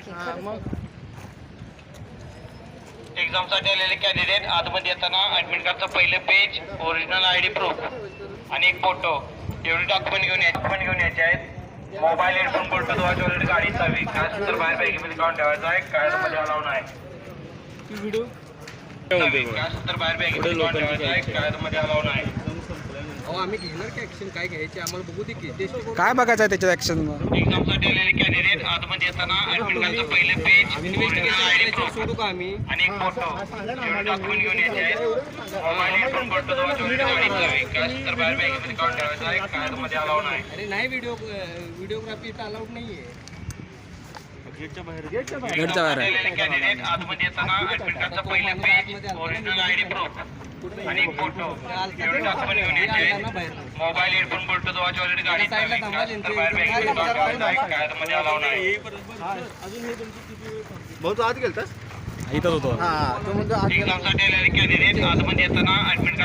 की खरंच एक्झामसाठी आलेले कॅन्डिडेट आतमध्ये येताना ऍडमिट कार्डचं पहिलं page original I D proof आणि एक फोटो एवढे डॉक्युमेंट घेऊन यायचे डॉक्युमेंट घेऊन यायचे आहेत. मोबाईल हेडफोन बोलतो तो ऑलरेडी गाडी चावी. काय तर बाहेर बॅगेमध्ये काढून ठेवायचा आहे काय मध्ये अलाव नाही चावी, काय तर बाहेर बॅगेमध्ये काढून ठेवायचा आहे काय मध्ये अलाव नाही. आम्ही घेणार की ऍक्शन काय घ्यायची? आम्हाला बघू दे की. टेस्ट करू. काय बघायचं आहे त्याच्यात ऍक्शन कॅन्डिडेट आतमध्ये येताना ऍडमिट कार्डचं पहिलं पेज ओरिजिनल प्रूफ सोडू का आम्ही? आणि एक फोटो एवढे डॉक्युमेंट घेऊन यायचे आहेत. मोबाईल हेडफोन बोलतो तो ऑलरेडी गाडी चावी काय असेल तर बाहेर बॅगेमध्ये काढून ठेवायचा आहे. काय मध्ये अलाव नाही. अरे नाही व्हिडिओ व्हिडिओग्राफी इथं अलाउड नाहीये. गेटच्या बाहेर. आलेले कॅन्डिडेट आतमध्ये येताना पहिलं page original I D proof आणि फोटो एवढे डॉक्युमेंट घेऊन यायचे. मोबाईल हेडफोन बोलतो तो ऑलरेडी गाडी बाहेर काय मध्ये अलाव नाही. भाऊ तू आत गेलतास? इथंच होतो. हा तो म्हणतो आत गेला. आतमध्ये येताना ऍडमिट